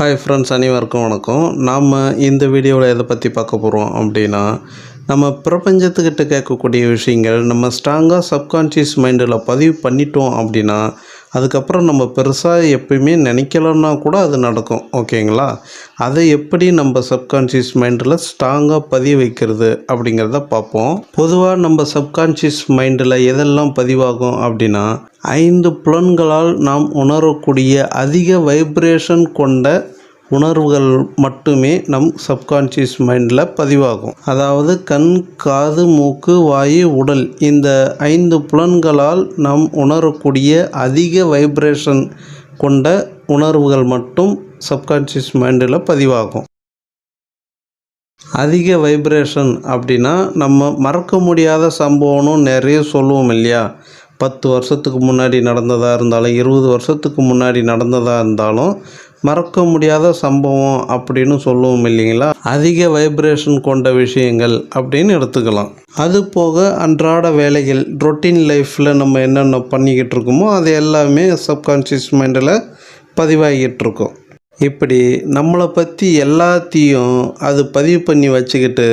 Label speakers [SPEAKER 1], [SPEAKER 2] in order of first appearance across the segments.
[SPEAKER 1] Hi friends அனைவருக்கும் வணக்கம். நாம் இந்த வீடியோவில் எதை பற்றி பார்க்க போகிறோம் அப்படின்னா நம்ம பிரபஞ்சத்துக்கிட்ட கேட்கக்கூடிய விஷயங்கள் நம்ம ஸ்ட்ராங்காக சப்கான்ஷியஸ் மைண்டில் பதிவு பண்ணிட்டோம் அப்படின்னா அதுக்கப்புறம் நம்ம பெருசாக எப்பயுமே நினைக்கலன்னா கூட அது நடக்கும் ஓகேங்களா? அதை எப்படி நம்ம சப்கான்ஷியஸ் மைண்டில் ஸ்ட்ராங்காக பதிய வைக்கிறது அப்படிங்கிறத பார்ப்போம். பொதுவாக நம்ம சப்கான்ஷியஸ் மைண்டில் எதெல்லாம் பதிவாகும் அப்படின்னா ஐந்து புலன்களால் நாம் உணரக்கூடிய அதிக வைப்ரேஷன் கொண்ட உணர்வுகள் மட்டுமே நம் சப்கான்ஷியஸ் மைண்டில் பதிவாகும். அதாவது கண் காது மூக்கு வாயு உடல் இந்த ஐந்து புலன்களால் நாம் உணரக்கூடிய அதிக வைப்ரேஷன் கொண்ட உணர்வுகள் மட்டும் சப்கான்ஷியஸ் மைண்டில் பதிவாகும். அதிக வைப்ரேஷன் அப்படின்னா நம்ம மறக்க முடியாத சம்பவம்னு நிறைய சொல்லுவோம் இல்லையா? பத்து வருஷத்துக்கு முன்னாடி நடந்ததாக இருந்தாலும் இருபது வருஷத்துக்கு முன்னாடி நடந்ததாக இருந்தாலும் மறக்க முடியாத சம்பவம் அப்படின்னு சொல்லுவோம் இல்லைங்களா? அதிக வைப்ரேஷன் கொண்ட விஷயங்கள் அப்படின்னு எடுத்துக்கலாம். அது போக அன்றாட வேலைகள் ரொட்டீன் லைஃப்பில் நம்ம என்னென்ன பண்ணிக்கிட்டு இருக்கோமோ அது எல்லாமே சப்கான்ஷியஸ் மைண்டில் பதிவாகிட்டு இருக்கோம். இப்படி நம்மளை பற்றி எல்லாத்தையும் அது பதிவு பண்ணி வச்சுக்கிட்டு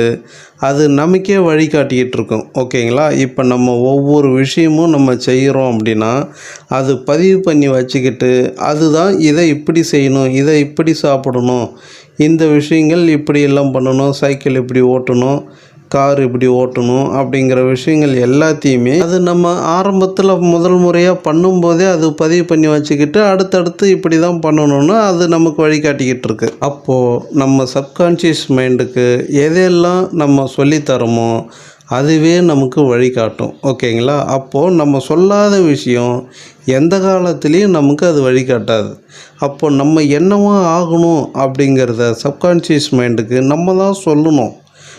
[SPEAKER 1] அது நமக்கே வழிகாட்டிக்கிட்டு இருக்கும். ஓகேங்களா? இப்போ நம்ம ஒவ்வொரு விஷயமும் நம்ம செய்கிறோம் அப்படின்னா அது பதிவு பண்ணி வச்சுக்கிட்டு அதுதான் இதை இப்படி செய்யணும் இதை இப்படி சாப்பிடணும் இந்த விஷயங்கள் இப்படி எல்லாம் பண்ணணும் சைக்கிள் இப்படி ஓட்டணும் கார் இப்படி ஓட்டணும் அப்படிங்கிற விஷயங்கள் எல்லாத்தையுமே அது நம்ம ஆரம்பத்தில் முதல் முறையாக பண்ணும்போதே அது பதிவு பண்ணி வச்சுக்கிட்டு அடுத்தடுத்து இப்படி தான் பண்ணணும்னு அது நமக்கு வழிகாட்டிக்கிட்டு இருக்கு. அப்போது நம்ம சப்கான்ஷியஸ் மைண்டுக்கு எதையெல்லாம் நம்ம சொல்லித்தரமோ அதுவே நமக்கு வழிகாட்டும். ஓகேங்களா? அப்போது நம்ம சொல்லாத விஷயம் எந்த காலத்துலேயும் நமக்கு அது வழிகாட்டாது. அப்போ நம்ம என்னவா ஆகணும் அப்படிங்கிறத சப்கான்ஷியஸ் மைண்டுக்கு நம்ம தான் சொல்லணும்.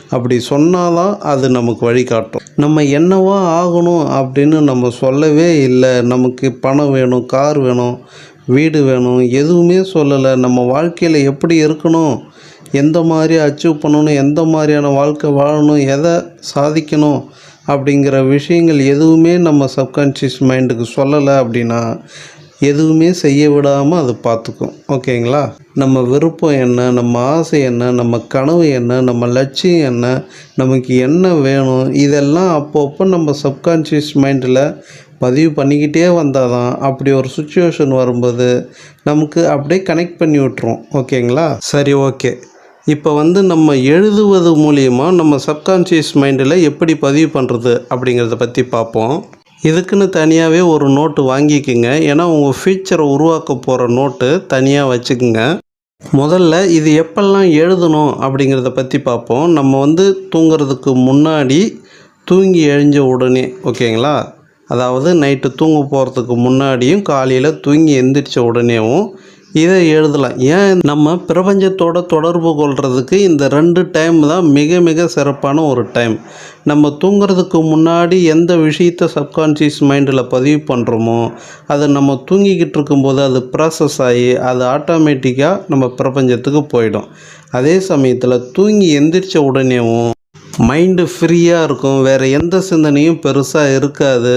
[SPEAKER 1] அப்படி சொன்னாதான் அது நமக்கு வழிகாட்டும். நம்ம என்னவா ஆகணும் அப்படின்னு நம்ம சொல்லவே இல்லை. நமக்கு பணம் வேணும் கார் வேணும் வீடு வேணும் எதுவுமே சொல்லலை. நம்ம வாழ்க்கையில் எப்படி இருக்கணும்? எந்த மாதிரி அச்சீவ் பண்ணணும்? எந்த மாதிரியான வாழ்க்கை வாழணும்? எதை சாதிக்கணும்? அப்படிங்கிற விஷயங்கள் எதுவுமே நம்ம சப்கான்ஷியஸ் மைண்டுக்கு சொல்லலை அப்படின்னா எதுவுமே செய்ய விடாமல் அது பார்த்துக்கும். ஓகேங்களா? நம்ம விருப்பம் என்ன? நம்ம ஆசை என்ன? நம்ம கனவு என்ன? நம்ம லட்சியம் என்ன? நமக்கு என்ன வேணும்? இதெல்லாம் அப்பப்போ நம்ம சப்கான்ஷியஸ் மைண்டில் பதிவு பண்ணிக்கிட்டே வந்தால் தான் அப்படி ஒரு சுச்சுவேஷன் வரும்போது நமக்கு அப்படியே கனெக்ட் பண்ணி விட்டுரும். ஓகேங்களா? சரி ஓகே. இப்போ வந்து நம்ம எழுதுவது மூலியமாக நம்ம சப்கான்ஷியஸ் மைண்டில் எப்படி பதிவு பண்ணுறது அப்படிங்கிறத பற்றி பார்ப்போம். இதுக்குன்னு தனியாகவே ஒரு நோட்டு வாங்கிக்கோங்க. ஏன்னா உங்கள் ஃபியூச்சரை உருவாக்க போகிற நோட்டு தனியாக வச்சுக்கோங்க. முதல்ல இது எப்பெல்லாம் எழுதணும் அப்படிங்கிறத பற்றி பார்ப்போம். நம்ம வந்து தூங்குறதுக்கு முன்னாடி தூங்கி எழுஞ்ச உடனே ஓகேங்களா? அதாவது நைட்டு தூங்க போகிறதுக்கு முன்னாடியும் காலையில் தூங்கி எந்திரிச்ச உடனேவும் இதை எழுதலாம். ஏன் நம்ம பிரபஞ்சத்தோட தொடர்பு கொள்கிறதுக்கு இந்த ரெண்டு டைம் தான் மிக மிக சிறப்பான ஒரு டைம் நம்ம தூங்குறதுக்கு முன்னாடி எந்த விஷயத்த சப்கான்ஷியஸ் மைண்டில் பதிவு பண்ணுறோமோ அதை நம்ம தூங்கிக்கிட்டு இருக்கும்போது அது ப்ராசஸ் ஆகி அது ஆட்டோமேட்டிக்காக நம்ம பிரபஞ்சத்துக்கு போயிடும். அதே சமயத்தில் தூங்கி எந்திரிச்ச உடனேவும் மைண்டு ஃப்ரீயாக இருக்கும். வேறு எந்த சிந்தனையும் பெருசாக இருக்காது.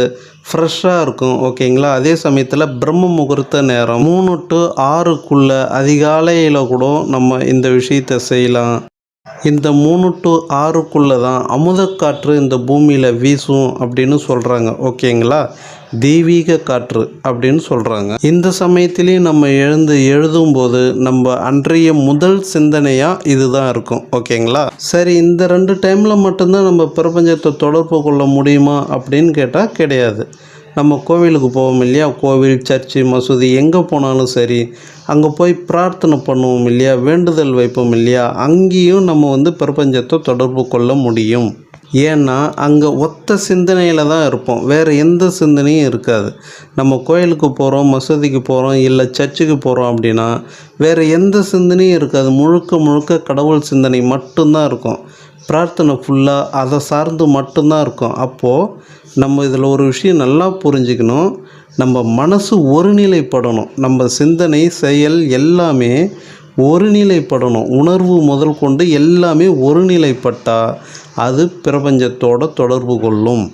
[SPEAKER 1] ஃப்ரெஷ்ஷாக இருக்கும். ஓகேங்களா அதே சமயத்தில் பிரம்ம முகூர்த்த நேரம். மூணு டு ஆறுக்குள்ளே அதிகாலையில் கூட நம்ம இந்த விஷயத்தை செய்யலாம். இந்த மூணு டு ஆறுக்குள்ளே தான் அமுதக்காற்று இந்த பூமியில் வீசும் அப்படின்னு சொல்கிறாங்க ஓகேங்களா? தெய்வீக காற்று அப்படின்னு சொல்கிறாங்க இந்த சமயத்திலையும் நம்ம எழுந்து எழுதும்போது நம்ம அன்றைய முதல் சிந்தனையாக இதுதான் இருக்கும். ஓகேங்களா? சரி இந்த ரெண்டு டைமில் மட்டும்தான் நம்ம பிரபஞ்சத்தை தொடர்பு கொள்ள முடியுமா அப்படின்னு கேட்டால் கிடையாது. நம்ம கோவிலுக்கு போவோம் இல்லையா? கோவில் சர்ச்சு மசூதி எங்கே போனாலும் சரி அங்கே போய் பிரார்த்தனை பண்ணுவோம் இல்லையா? வேண்டுதல் வைப்போம் இல்லையா? அங்கேயும் நம்ம வந்து பிரபஞ்சத்தை தொடர்பு கொள்ள முடியும். ஏன்னா அங்கே ஒத்த சிந்தனையில் தான் இருப்போம். வேறு எந்த சிந்தனையும் இருக்காது. நம்ம கோயிலுக்கு போகிறோம் மசூதிக்கு போகிறோம் இல்லை சர்ச்சுக்கு போகிறோம் அப்படின்னா வேறு எந்த சிந்தனையும் இருக்காது. முழுக்க முழுக்க கடவுள் சிந்தனை மட்டும்தான் இருக்கும். பிரார்த்தனை ஃபுல்லாக அதை சார்ந்து மட்டும்தான் இருக்கும். அப்போது நம்ம இதில் ஒரு விஷயம் நல்லா புரிஞ்சுக்கணும். நம்ம மனசு ஒருநிலைப்படணும். நம்ம சிந்தனை செயல் எல்லாமே ஒருநிலைப்படணும். உணர்வு முதல் கொண்டு எல்லாமே ஒருநிலைப்பட்டால் அது பிரபஞ்சத்தோட தொடர்பு கொள்ளும்.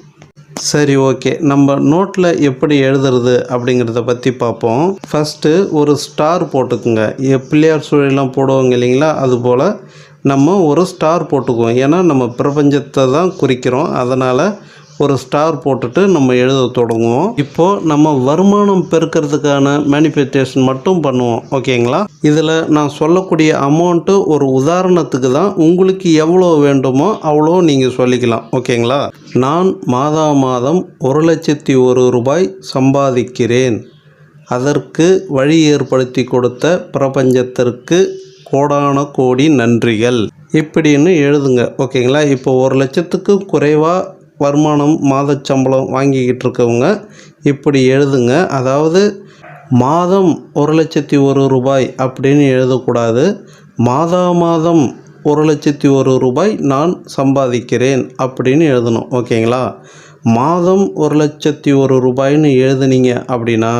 [SPEAKER 1] சரி ஓகே. நம்ம நோட்டில் எப்படி எழுதுறது அப்படிங்கிறத பற்றி பார்ப்போம். ஃபஸ்ட்டு ஒரு ஸ்டார் போட்டுக்குங்க. எ- பிள்ளையார் சுழிலாம் போடுவாங்க இல்லைங்களா? அதுபோல் நம்ம ஒரு ஸ்டார் போட்டுக்குவோம். ஏன்னா நம்ம பிரபஞ்சத்தை தான் குறிக்கிறோம். அதனால் ஒரு ஸ்டார் போட்டுட்டு நம்ம எழுத தொடங்குவோம். இப்போது நம்ம வருமானம் பெருக்கிறதுக்கான மேனிஃபெஸ்டேஷன் மட்டும் பண்ணுவோம். ஓகேங்களா இதில் நான் சொல்லக்கூடிய அமௌண்ட்டு ஒரு உதாரணத்துக்கு தான் உங்களுக்கு எவ்வளோ வேண்டுமோ அவ்வளோ நீங்கள் சொல்லிக்கலாம். ஓகேங்களா நான் மாதா மாதம் ஒரு லட்சத்தி ஒரு ரூபாய் சம்பாதிக்கிறேன். அதற்கு வழி ஏற்படுத்தி கொடுத்த பிரபஞ்சத்திற்கு கோடான கோடி நன்றிகள். இப்படின்னு எழுதுங்க. ஓகேங்களா இப்போ ஒரு லட்சத்துக்கு குறைவாக வருமானம் மாத சம்பளம் வாங்கிக்கிட்டு இருக்கவங்க இப்படி எழுதுங்க. அதாவது மாதம் ஒரு லட்சத்தி ஒரு ரூபாய் அப்படின்னு எழுதக்கூடாது. மாதா மாதம் ஒரு லட்சத்தி ஒரு ரூபாய் நான் சம்பாதிக்கிறேன் அப்படின்னு எழுதணும். ஓகேங்களா? மாதம் ஒரு லட்சத்தி ஒரு ரூபாய்னு எழுதுனீங்க அப்படின்னா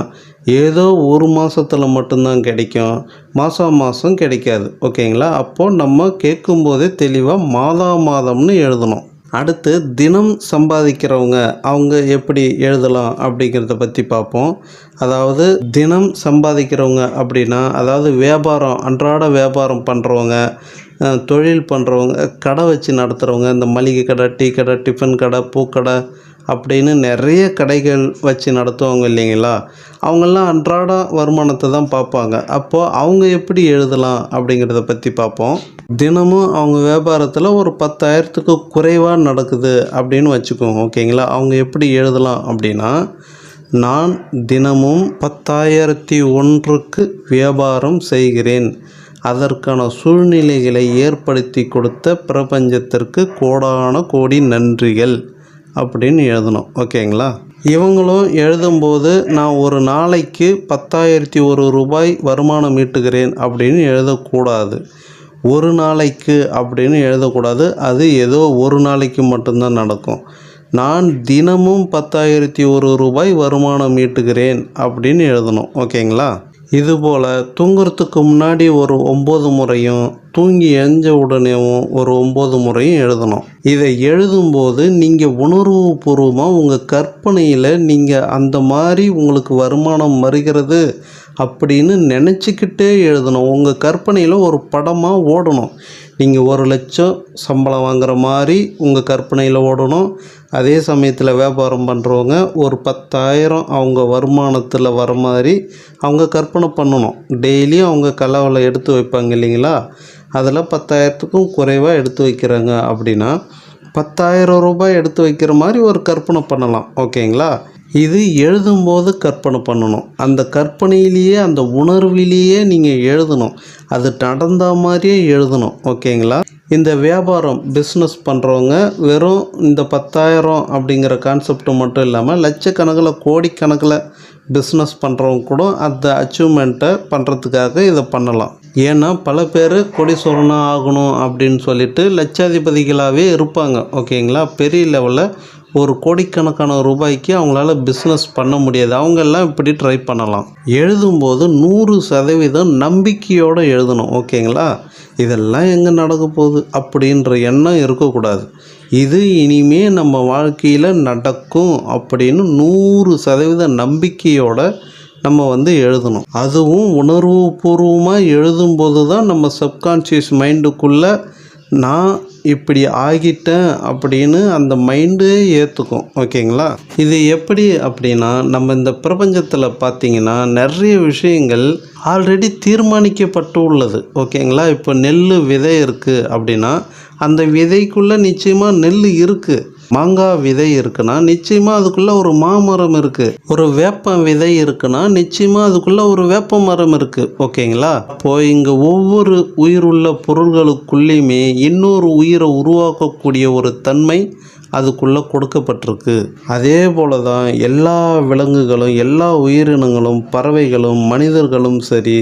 [SPEAKER 1] ஏதோ ஒரு மாதத்தில் மட்டும்தான் கிடைக்கும். மாதம் மாதம் கிடைக்காது. ஓகேங்களா? அப்போது நம்ம கேட்கும்போதே தெளிவாக மாதா மாதம்னு எழுதணும். அடுத்து தினம் சம்பாதிக்கிறவங்க அவங்க எப்படி எழுதலாம் அப்படிங்கிறத பற்றி பார்ப்போம். அதாவது தினம் சம்பாதிக்கிறவங்க அப்படின்னா அதாவது வியாபாரம் அன்றாட வியாபாரம் பண்ணுறவங்க தொழில் பண்ணுறவங்க கடை வச்சு நடத்துகிறவங்க இந்த மளிகை கடை டீ கடை டிஃபன் கடை பூக்கடை அப்படின்னு நிறைய கடைகள் வச்சு நடத்துவாங்க இல்லைங்களா? அவங்கெல்லாம் அன்றாட வருமானத்தை தான் பார்ப்பாங்க. அப்போது அவங்க எப்படி எழுதலாம் அப்படிங்கிறத பற்றி பார்ப்போம். தினமும் அவங்க வியாபாரத்தில் ஒரு பத்தாயிரத்துக்கு குறைவாக நடக்குது அப்படின்னு வச்சுக்கோங்க ஓகேங்களா? அவங்க எப்படி எழுதலாம் அப்படின்னா நான் தினமும் பத்தாயிரத்தி ஒன்றுக்கு வியாபாரம் செய்கிறேன். அதற்கான சூழ்நிலைகளை ஏற்படுத்தி கொடுத்த பிரபஞ்சத்திற்கு கோடான கோடி நன்றிகள். அப்படின்னு எழுதணும். ஓகேங்களா? இவங்களும் எழுதும்போது நான் ஒரு நாளைக்கு பத்தாயிரத்தி ஒரு ரூபாய் வருமானம் ஈட்டுகிறேன் அப்படின்னு எழுதக்கூடாது. ஒரு நாளைக்கு அப்படின்னு எழுதக்கூடாது. அது ஏதோ ஒரு நாளைக்கு மட்டும்தான் நடக்கும். நான் தினமும் பத்தாயிரத்தி ஒரு ரூபாய் வருமானம் ஈட்டுகிறேன் அப்படின்னு எழுதணும். ஓகேங்களா? இதுபோல் தூங்குறதுக்கு முன்னாடி ஒரு ஒம்பது முறையும் தூங்கி எழுஞ்ச உடனேவும் ஒரு ஒம்பது முறையும் எழுதணும். இதை எழுதும்போது நீங்கள் உணர்வுபூர்வமாக உங்கள் கற்பனையில் நீங்கள் அந்த மாதிரி உங்களுக்கு வருமானம் வருகிறது அப்படின்னு நினச்சிக்கிட்டே எழுதணும். உங்கள் கற்பனையில் ஒரு படமாக ஓடணும். நீங்கள் ஒரு லட்சம் சம்பளம் வாங்குற மாதிரி உங்கள் கற்பனையில் ஓடணும். அதே சமயத்தில் வியாபாரம் பண்ணுறவங்க ஒரு பத்தாயிரம் அவங்க வருமானத்தில் வர மாதிரி அவங்க கற்பனை பண்ணணும். டெய்லியும் அவங்க கலவலை எடுத்து வைப்பாங்க இல்லைங்களா? அதில் பத்தாயிரத்துக்கும் குறைவாக எடுத்து வைக்கிறாங்க அப்படின்னா பத்தாயிரம் ரூபாய் எடுத்து வைக்கிற மாதிரி ஒரு கற்பனை பண்ணலாம். ஓகேங்களா? இது எழுதும்போது கற்பனை பண்ணணும். அந்த கற்பனையிலேயே அந்த உணர்விலேயே நீங்கள் எழுதணும். அது நடந்த மாதிரியே எழுதணும். ஓகேங்களா? இந்த வியாபாரம் பிஸ்னஸ் பண்ணுறவங்க வெறும் இந்த பத்தாயிரம் அப்படிங்கிற கான்செப்ட் மட்டும் இல்லாமல் லட்சக்கணக்கில் கோடிக்கணக்கில் பிஸ்னஸ் பண்ணுறவங்க கூட அந்த அச்சீவ்மெண்ட்டை பண்ணுறதுக்காக இதை பண்ணலாம். ஏன்னா பல பேர் கொடிசோரணம் ஆகணும் அப்படின்னு சொல்லிட்டு லட்சாதிபதிகளாகவே இருப்பாங்க ஓகேங்களா? பெரிய லெவலில் ஒரு கோடிக்கணக்கான ரூபாய்க்கு அவங்களால பிஸ்னஸ் பண்ண முடியாது. அவங்கெல்லாம் இப்படி ட்ரை பண்ணலாம். எழுதும்போது நூறு சதவீதம் நம்பிக்கையோடு எழுதணும் ஓகேங்களா? இதெல்லாம் எங்கே நடக்க போகுது அப்படின்ற எண்ணம் இருக்கக்கூடாது. இது இனிமே நம்ம வாழ்க்கையில் நடக்கும் அப்படின்னு நூறு சதவீத நம்பிக்கையோட நம்ம வந்து எழுதணும். அதுவும் உணர்வு பூர்வமாக எழுதும்போது தான் நம்ம சப்கான்ஷியஸ் மைண்டுக்குள்ளே நான் இப்படி ஆகிட்டேன் அப்படின்னு அந்த மைண்டு ஏற்றுக்கும் ஓகேங்களா? இது எப்படி அப்படின்னா நம்ம இந்த பிரபஞ்சத்தில் பார்த்தீங்கன்னா நிறைய விஷயங்கள் ஆல்ரெடி தீர்மானிக்கப்பட்டு உள்ளது ஓகேங்களா? இப்போ நெல் விதை இருக்குது அப்படின்னா அந்த விதைக்குள்ளே நிச்சயமாக நெல் இருக்குது மாங்காய் விதை இருக்குன்னா நிச்சயமாக அதுக்குள்ளே ஒரு மாமரம் இருக்குது ஒரு வேப்ப விதை இருக்குன்னா நிச்சயமாக அதுக்குள்ளே ஒரு வேப்ப மரம் இருக்குது ஓகேங்களா? அப்போ இங்கே ஒவ்வொரு உயிருள்ள பொருள்களுக்குள்ளேயுமே இன்னொரு உயிரை உருவாக்கக்கூடிய ஒரு தன்மை அதுக்குள்ளே கொடுக்கப்பட்டிருக்கு. அதே போல தான் எல்லா விலங்குகளும் எல்லா உயிரினங்களும் பறவைகளும் மனிதர்களும் சரி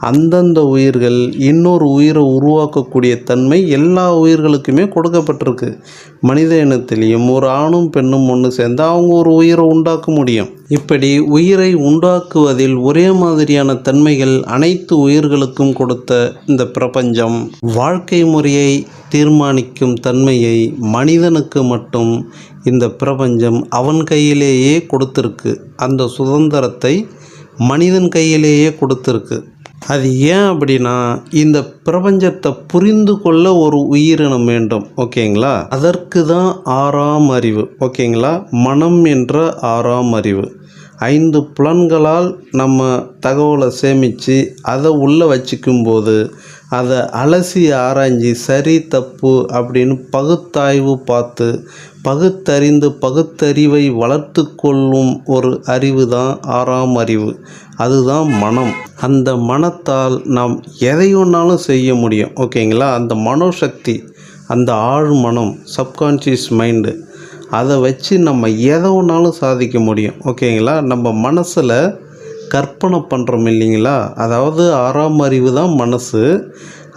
[SPEAKER 1] அந்தந்த உயிர்கள் இன்னொரு உயிரை உருவாக்கக்கூடிய தன்மை எல்லா உயிர்களுக்குமே கொடுக்கப்பட்டிருக்கு. மனித இனத்திலையும் ஒரு ஆணும் பெண்ணும் ஒன்று சேர்ந்து அவங்க ஒரு உயிரை உண்டாக்க முடியும். இப்படி உயிரை உண்டாக்குவதில் ஒரே மாதிரியான தன்மைகள் அனைத்து உயிர்களுக்கும் கொடுத்த இந்த பிரபஞ்சம் வாழ்க்கை முறையை தீர்மானிக்கும் தன்மையை மனிதனுக்கு மட்டும் இந்த பிரபஞ்சம் அவன் கையிலேயே கொடுத்துருக்கு. அந்த சுதந்திரத்தை மனிதன் கையிலேயே கொடுத்துருக்கு. அது ஏன் அப்படின்னா இந்த பிரபஞ்சத்தை புரிந்து கொள்ள ஒரு உயிரினம் வேண்டும் ஓகேங்களா? அதற்கு தான் ஆறாம் அறிவு ஓகேங்களா? மனம் என்ற ஆறாம் அறிவு. ஐந்து புலன்களால் நம்ம தகவலை சேமித்து அதை உள்ளே வச்சுக்கும்போது அதை அலசி ஆராய்ஞ்சி சரி தப்பு அப்படின்னு பகுத்தாய்வு பார்த்து பகுத்தறிந்து பகுத்தறிவை வளர்த்து கொள்ளும் ஒரு அறிவு தான் ஆறாம் அறிவு. அதுதான் மனம். அந்த மனத்தால் நாம் எதை ஒன்றாலும் செய்ய முடியும். ஓகேங்களா? அந்த மனோசக்தி அந்த ஆழ் மனம் சப்கான்ஷியஸ் மைண்டு அதை வச்சு நம்ம எதை ஒன்றாலும் சாதிக்க முடியும். ஓகேங்களா? நம்ம மனசில் கற்பனை பண்ணுறோம் இல்லைங்களா? அதாவது ஆறாம் அறிவு தான் மனசு.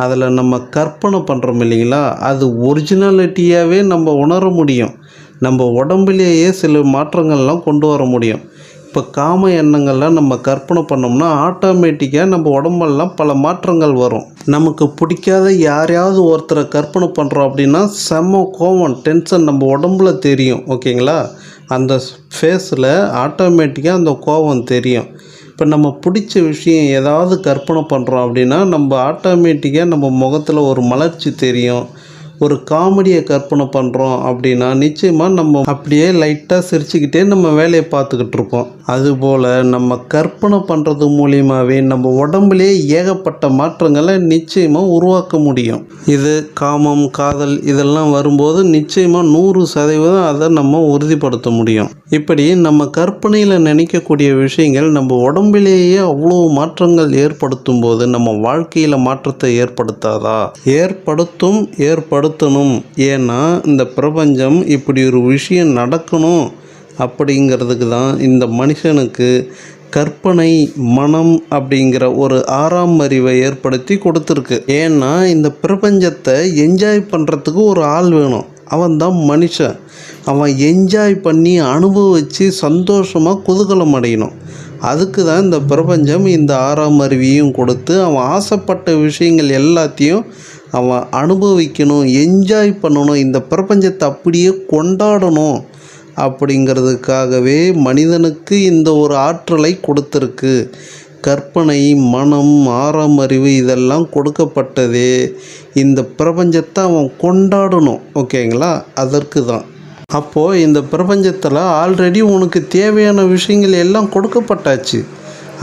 [SPEAKER 1] அதில் நம்ம கற்பனை பண்ணுறோம் இல்லைங்களா? அது ஒரிஜினாலிட்டியாகவே நம்ம உணர முடியும். நம்ம உடம்புலேயே சில மாற்றங்கள்லாம் கொண்டு வர முடியும். இப்போ காம எண்ணங்கள்லாம் நம்ம கற்பனை பண்ணோம்னா ஆட்டோமேட்டிக்காக நம்ம உடம்பெல்லாம் பல மாற்றங்கள் வரும். நமக்கு பிடிக்காத யாரையாவது ஒருத்தரை கற்பனை பண்ணுறோம் அப்படின்னா செம்ம கோவம் டென்ஷன் நம்ம உடம்புல தெரியும் ஓகேங்களா அந்த ஃபேஸில் ஆட்டோமேட்டிக்காக அந்த கோவம் தெரியும். இப்போ நம்ம பிடிச்ச விஷயம் ஏதாவது கற்பனை பண்ணுறோம் அப்படின்னா நம்ம ஆட்டோமேட்டிக்காக நம்ம முகத்தில் ஒரு மலர்ச்சி தெரியும். ஒரு காமெடியை கற்பனை பண்ணுறோம் அப்படின்னா நிச்சயமாக நம்ம அப்படியே லைட்டாக சிரிச்சுக்கிட்டே நம்ம வேலையை பார்த்துக்கிட்டு இருப்போம். அதுபோல் நம்ம கற்பனை பண்ணுறது மூலியமாகவே நம்ம உடம்புலேயே ஏகப்பட்ட மாற்றங்களை நிச்சயமாக உருவாக்க முடியும். இது காமம் காதல் இதெல்லாம் வரும்போது நிச்சயமாக நூறு சதவீதம் அதை நம்ம உறுதிப்படுத்த முடியும். இப்படி நம்ம கற்பனையில் நினைக்கக்கூடிய விஷயங்கள் நம்ம உடம்பிலேயே அவ்வளோ மாற்றங்கள் ஏற்படுத்தும் போது நம்ம வாழ்க்கையில் மாற்றத்தை ஏற்படுத்தாதா? ஏற்படுத்தும் ஏற்படுத்தும். நடத்தணும். ஏன்னா இந்த பிரபஞ்சம் இப்படி ஒரு விஷயம் நடக்கணும் அப்படிங்கிறதுக்கு தான் இந்த மனுஷனுக்கு கற்பனை மனம் அப்படிங்கிற ஒரு ஆறாம் அறிவை ஏற்படுத்தி கொடுத்துருக்கு. ஏன்னா இந்த பிரபஞ்சத்தை என்ஜாய் பண்ணுறதுக்கு ஒரு ஆள் வேணும். அவன் தான் மனுஷன். அவன் என்ஜாய் பண்ணி அனுபவித்து சந்தோஷமாக குதூகலம் அடையணும். அதுக்கு தான் இந்த பிரபஞ்சம் இந்த ஆறாம் அருவியும் கொடுத்து அவன் ஆசைப்பட்ட விஷயங்கள் எல்லாத்தையும் அவன் அனுபவிக்கணும் என்ஜாய் பண்ணணும் இந்த பிரபஞ்சத்தை அப்படியே கொண்டாடணும் அப்படிங்கிறதுக்காகவே மனிதனுக்கு இந்த ஒரு ஆற்றலை கொடுத்துருக்கு. கற்பனை மனம் ஆறாம் அறிவு இதெல்லாம் கொடுக்கப்பட்டதே. இந்த பிரபஞ்சத்தை அவன் கொண்டாடணும் ஓகேங்களா? அதற்கு தான். அப்போது இந்த பிரபஞ்சத்தில் ஆல்ரெடி உனக்கு தேவையான விஷயங்கள் எல்லாம் கொடுக்கப்பட்டாச்சு.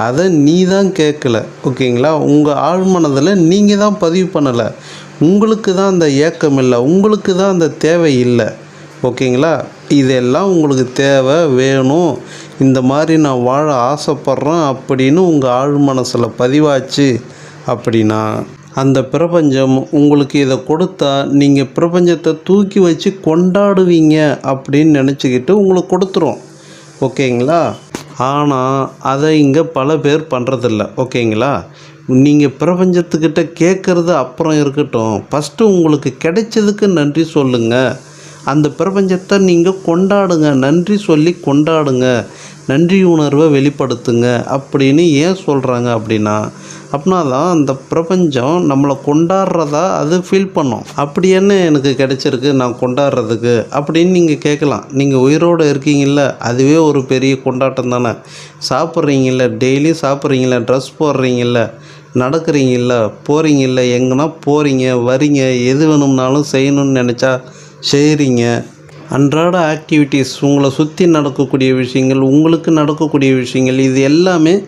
[SPEAKER 1] அதை நீ தான் கேட்கல ஓகேங்களா? உங்கள் ஆழ்மனதில் நீங்கள் தான் பதிவு பண்ணலை. உங்களுக்கு தான் அந்த ஏக்கம் இல்லை உங்களுக்கு தான் அந்த தேவை இல்லை. ஓகேங்களா? இதெல்லாம் உங்களுக்கு தேவை வேணும். இந்த மாதிரி நான் வாழ ஆசைப்பட்றேன் அப்படின்னு உங்கள் ஆழ் மனசில் பதிவாச்சு அப்படின்னா அந்த பிரபஞ்சம் உங்களுக்கு இதை கொடுத்தா நீங்கள் பிரபஞ்சத்தை தூக்கி வச்சு கொண்டாடுவீங்க அப்படின்னு நினச்சிக்கிட்டு உங்களுக்கு கொடுத்துரும். ஓகேங்களா? ஆனால் அதை இங்கே பல பேர் பண்ணுறதில்ல ஓகேங்களா? நீங்கள் பிரபஞ்சத்துக்கிட்ட கேட்குறது அப்புறம் இருக்கட்டும். ஃபஸ்ட்டு உங்களுக்கு கிடைச்சதுக்கு நன்றி சொல்லுங்கள் அந்த பிரபஞ்சத்தை நீங்கள் கொண்டாடுங்க. நன்றி சொல்லி கொண்டாடுங்க. நன்றி உணர்வை வெளிப்படுத்துங்க. அப்படின்னு ஏன் சொல்கிறாங்க அப்படின்னா அப்படின்னா தான் அந்த பிரபஞ்சம் நம்மளை கொண்டாடுறதா அது ஃபீல் பண்ணும். அப்படி என்ன எனக்கு கிடைச்சிருக்கு? நான் கொண்டாடுறதுக்கு. அப்படின்னு நீங்கள் கேட்கலாம். நீங்கள் உயிரோடு இருக்கீங்கள அதுவே ஒரு பெரிய கொண்டாட்டம் தானே. சாப்பிட்றீங்கள்ல டெய்லி சாப்பிட்றீங்கள ட்ரெஸ் போடுறீங்கள்ல நடக்கிறீங்கல்ல போகிறீங்கல்ல எங்கன்னா போகிறீங்க வரீங்க எது வேணும்னாலும் செய்யணும்னு நினச்சா செய்கிறீங்க அன்றாட ஆக்டிவிட்டீஸ் உங்களை சுற்றி நடக்கக்கூடிய விஷயங்கள் உங்களுக்கு நடக்கக்கூடிய விஷயங்கள் இது எல்லாமே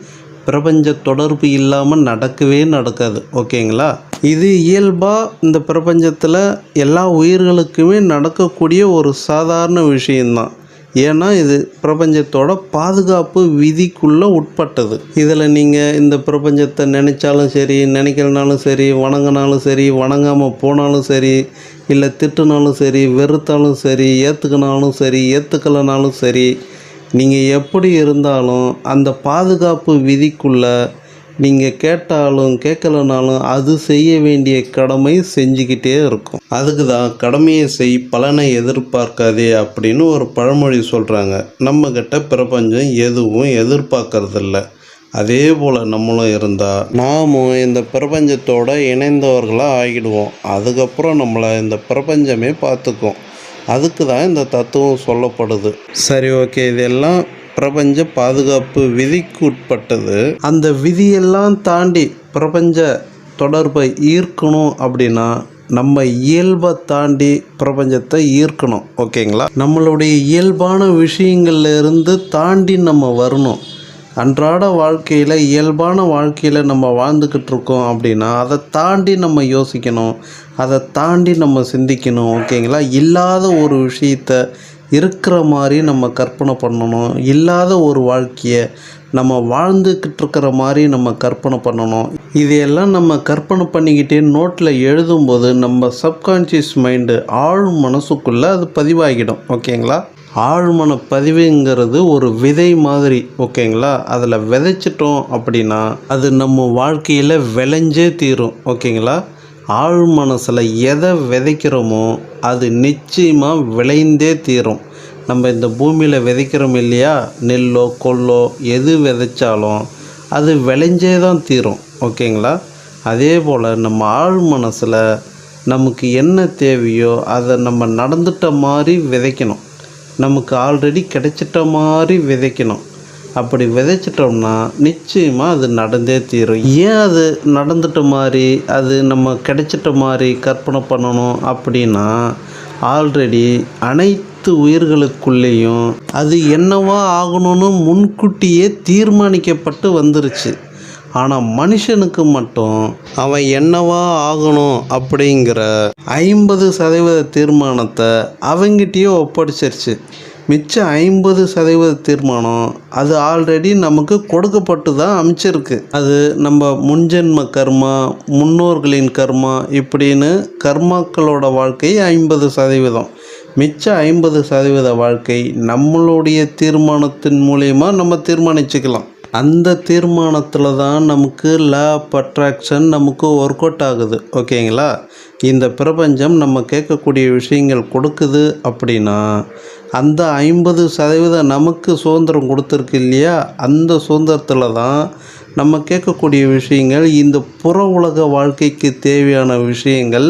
[SPEAKER 1] பிரபஞ்ச தொடர்பு இல்லாமல் நடக்கவே நடக்காது. ஓகேங்களா? இது இயல்பாக இந்த பிரபஞ்சத்தில் எல்லா உயிர்களுக்குமே நடக்கக்கூடிய ஒரு சாதாரண விஷயந்தான் ஏன்னா இது பிரபஞ்சத்தோட பாதுகாப்பு விதிக்குள்ளே உட்பட்டது. இதில் நீங்கள் இந்த பிரபஞ்சத்தை நினச்சாலும் சரி நினைக்கிறனாலும் சரி வணங்கினாலும் சரி வணங்காமல் போனாலும் சரி இல்லை திட்டுனாலும் சரி வெறுத்தாலும் சரி ஏற்றுக்கினாலும் சரி ஏற்றுக்கலனாலும் சரி நீங்கள் எப்படி இருந்தாலும் அந்த பாதுகாப்பு விதிக்குள்ளே நீங்கள் கேட்டாலும் கேட்கலனாலும் அது செய்ய வேண்டிய கடமை செஞ்சுக்கிட்டே இருக்கும். அதுக்கு தான் கடமையை செய் பலனை எதிர்பார்க்காதே அப்படின்னு ஒரு பழமொழி சொல்கிறாங்க நம்மக்கிட்ட பிரபஞ்சம் எதுவும் எதிர்பார்க்கறதில்ல. அதே போல் நம்மளும் இருந்தால் நாமும் இந்த பிரபஞ்சத்தோட இணைந்தவர்களாக ஆகிடுவோம். அதுக்கப்புறம் நம்மளை இந்த பிரபஞ்சமே பார்த்துக்கும். அதுக்கு தான் இந்த தத்துவம் சொல்லப்படுது. சரி ஓகே. இதெல்லாம் பிரபஞ்ச பாதுகாப்பு விதிக்கு உட்பட்டது அந்த விதியெல்லாம் தாண்டி பிரபஞ்ச தொடர்பை ஈர்க்கணும் அப்படின்னா நம்ம இயல்பை தாண்டி பிரபஞ்சத்தை ஈர்க்கணும் ஓகேங்களா? நம்மளுடைய இயல்பான விஷயங்கள்ல இருந்து தாண்டி நம்ம வரணும். அன்றாட வாழ்க்கையில் இயல்பான வாழ்க்கையில் நம்ம வாழ்ந்துக்கிட்டு இருக்கோம் அப்படின்னா அதை தாண்டி நம்ம யோசிக்கணும் அதை தாண்டி நம்ம சிந்திக்கணும் ஓகேங்களா? இல்லாத ஒரு விஷயத்த இருக்கிற மாதிரி நம்ம கற்பனை பண்ணணும். இல்லாத ஒரு வாழ்க்கையை நம்ம வாழ்ந்துக்கிட்டு இருக்கிற மாதிரி நம்ம கற்பனை பண்ணணும். இதையெல்லாம் நம்ம கற்பனை பண்ணிக்கிட்டே நோட்டில் எழுதும்போது நம்ம சப்கான்ஷியஸ் மைண்டு ஆழ் மனசுக்குள்ளே அது பதிவாகிடும். ஓகேங்களா? ஆழ்மன பதிவுங்கிறது ஒரு விதை மாதிரி. ஓகேங்களா? அதில் விதைச்சிட்டோம் அப்படின்னா அது நம்ம வாழ்க்கையில் விளைஞ்சே தீரும். ஓகேங்களா? ஆழ் மனசில் எதை விதைக்கிறோமோ அது நிச்சயமாக விளைந்தே தீரும். நம்ம இந்த பூமியில் விதைக்கிறோம் இல்லையா? நெல்லோ கொள்ளோ எது விதைச்சாலும் அது விளைஞ்சே தான் தீரும். ஓகேங்களா? அதே போல் நம்ம ஆழ் மனசில் நமக்கு என்ன தேவையோ அதை நம்ம நடந்துட்ட மாதிரி விதைக்கணும். நமக்கு ஆல்ரெடி கிடைச்சிட்ட மாதிரி விதைக்கணும். அப்படி விதைச்சிட்டோம்னா நிச்சயமாக அது நடந்தே தீரும். ஏன் அது நடந்துட்ட மாதிரி அது நம்ம கிடைச்சிட்ட மாதிரி கற்பனை பண்ணணும் அப்படின்னா ஆல்ரெடி அனைத்து உயிர்களுக்குள்ளேயும் அது என்னவா ஆகணும்னு முன்கூட்டியே தீர்மானிக்கப்பட்டு வந்துருச்சு. ஆனால் மனுஷனுக்கு மட்டும் அவன் என்னவா ஆகணும் அப்படிங்கிற ஐம்பது சதவீத தீர்மானத்தை அவங்கிட்டயே ஒப்படைச்சிருச்சு. மிச்ச ஐம்பது சதவீத தீர்மானம் அது ஆல்ரெடி நமக்கு கொடுக்கப்பட்டு தான் அமைச்சிருக்கு. அது நம்ம முன்ஜென்ம கர்மா முன்னோர்களின் கர்மா இப்படின்னு கர்மாக்களோட வாழ்க்கை ஐம்பது சதவீதம். மிச்ச ஐம்பது சதவீத வாழ்க்கை நம்மளுடைய தீர்மானத்தின் மூலயமா நம்ம தீர்மானிச்சுக்கலாம். அந்த தீர்மானத்தில் தான் நமக்கு லா ஆஃப் அட்ராக்ஷன் நமக்கு ஒர்க் அவுட் ஆகுது. ஓகேங்களா? இந்த பிரபஞ்சம் நம்ம கேட்கக்கூடிய விஷயங்கள் கொடுக்குது அப்படின்னா அந்த ஐம்பது சதவீதம் நமக்கு சுதந்திரம் கொடுத்துருக்கு இல்லையா? அந்த சுதந்திரத்தில் தான் நம்ம கேட்கக்கூடிய விஷயங்கள் இந்த புற உலக வாழ்க்கைக்கு தேவையான விஷயங்கள்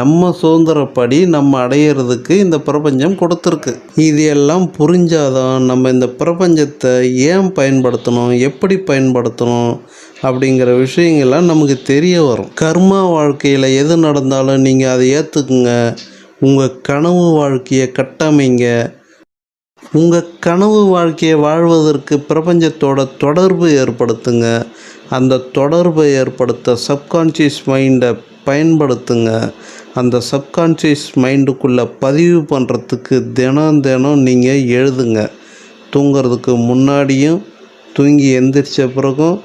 [SPEAKER 1] நம்ம சுதந்திரப்படி நம்ம அடையிறதுக்கு இந்த பிரபஞ்சம் கொடுத்துருக்கு. இது எல்லாம் புரிஞ்சாதான் நம்ம இந்த பிரபஞ்சத்தை ஏன் பயன்படுத்தணும் எப்படி பயன்படுத்தணும் அப்படிங்கிற விஷயங்கள்லாம் நமக்கு தெரிய வரும். கர்மா வாழ்க்கையில் எது நடந்தாலும் நீங்கள் அதை ஏற்றுக்குங்க உங்கள் கனவு வாழ்க்கையை கட்டமைங்க. உங்கள் கனவு வாழ்க்கையை வாழ்வதற்கு பிரபஞ்சத்தோட தொடர்பு ஏற்படுத்துங்க. அந்த தொடர்பை ஏற்படுத்த சப்கான்ஷியஸ் மைண்டை பயன்படுத்துங்க. அந்த சப்கான்ஷியஸ் மைண்டுக்குள்ளே பதிவு பண்ணுறதுக்கு தினம் தினம் நீங்கள் எழுதுங்க. தூங்கிறதுக்கு முன்னாடியும் தூங்கி எந்திரிச்ச பிறகும்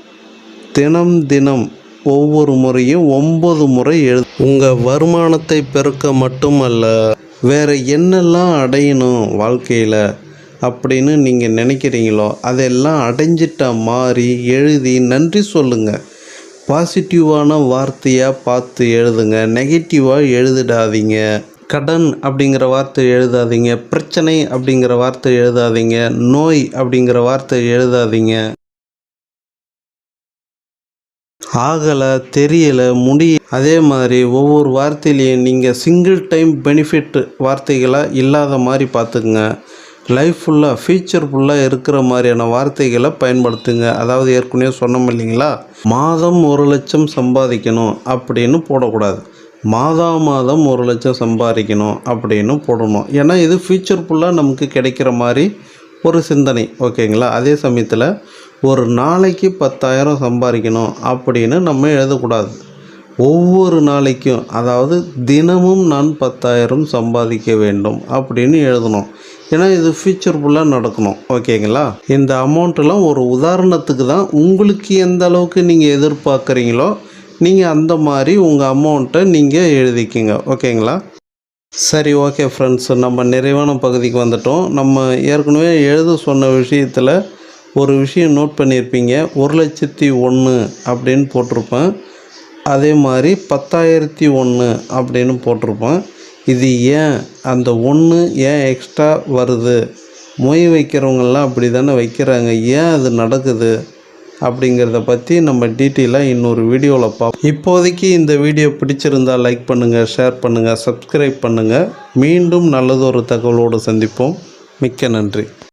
[SPEAKER 1] தினம் தினம் ஒவ்வொரு முறையும் ஒன்பது முறை எழு உங்கள் வருமானத்தை பெருக்க மட்டுமல்ல வேறு என்னெல்லாம் அடையணும் வாழ்க்கையில் அப்படின்னு நீங்கள் நினைக்கிறீங்களோ அதெல்லாம் அடைஞ்சிட்ட மாதிரி எழுதி நன்றி சொல்லுங்கள் பாசிட்டிவான வார்த்தையாக பார்த்து எழுதுங்க. நெகட்டிவாக எழுதிடாதீங்க. கடன் அப்படிங்கிற வார்த்தை எழுதாதீங்க. பிரச்சனை அப்படிங்கிற வார்த்தை எழுதாதீங்க. நோய் அப்படிங்கிற வார்த்தை எழுதாதீங்க. ஆகலை தெரியலை முடிய. அதே மாதிரி ஒவ்வொரு வார்த்தையிலையும் நீங்கள் சிங்கிள் டைம் பெனிஃபிட் வார்த்தைகளாக இல்லாத மாதிரி பார்த்துக்குங்க. லைஃப் ஃபுல்லாக ஃபியூச்சர் ஃபுல்லாக இருக்கிற மாதிரியான வார்த்தைகளை பயன்படுத்துங்க. அதாவது ஏற்கனவே சொன்னோம் இல்லைங்களா? மாதம் ஒரு லட்சம் சம்பாதிக்கணும் அப்படின்னு போடக்கூடாது. மாதா மாதம் ஒரு லட்சம் சம்பாதிக்கணும் அப்படின்னு போடணும். ஏன்னா இது ஃபியூச்சர் ஃபுல்லாக நமக்கு கிடைக்கிற மாதிரி ஒரு சிந்தனை. ஓகேங்களா? அதே சமயத்தில் ஒரு நாளைக்கு பத்தாயிரம் சம்பாதிக்கணும் அப்படின்னு நம்ம எழுதக்கூடாது. ஒவ்வொரு நாளைக்கும் அதாவது தினமும் நான் பத்தாயிரம் சம்பாதிக்க வேண்டும் அப்படின்னு எழுதணும். ஏன்னா இது ஃபியூச்சர் ஃபுல்லாக நடக்கணும். ஓகேங்களா? இந்த அமௌண்ட்டெல்லாம் ஒரு உதாரணத்துக்கு தான் உங்களுக்கு எந்த அளவுக்கு நீங்கள் எதிர்பார்க்குறீங்களோ நீங்கள் அந்த மாதிரி உங்கள் அமௌண்ட்டை நீங்கள் எழுதிக்கிங்க. ஓகேங்களா? சரி ஓகே ஃப்ரெண்ட்ஸ் நம்ம நிறைவான பகுதிக்கு வந்துட்டோம். நம்ம ஏற்கனவே எழுத சொன்ன விஷயத்தில் ஒரு விஷயம் நோட் பண்ணியிருப்பீங்க. ஒரு லட்சத்தி ஒன்று அப்படின்னு போட்டிருப்பேன். அதே மாதிரி பத்தாயிரத்தி ஒன்று அப்படின்னு போட்டிருப்பேன். இது ஏன்? அந்த ஒன்று ஏன் எக்ஸ்ட்ரா வருது? மொய் வைக்கிறவங்கெல்லாம் அப்படி தானே வைக்கிறாங்க. ஏன் அது நடக்குது? அப்படிங்கிறத பற்றி நம்ம டீட்டெயிலாக இன்னொரு வீடியோவில் பார்ப்போம். இப்போதைக்கு இந்த வீடியோ பிடிச்சிருந்தால் லைக் பண்ணுங்கள் ஷேர் பண்ணுங்கள் சப்ஸ்கிரைப் பண்ணுங்கள் மீண்டும் நல்லதொரு தகவலோடு சந்திப்போம். மிக்க நன்றி.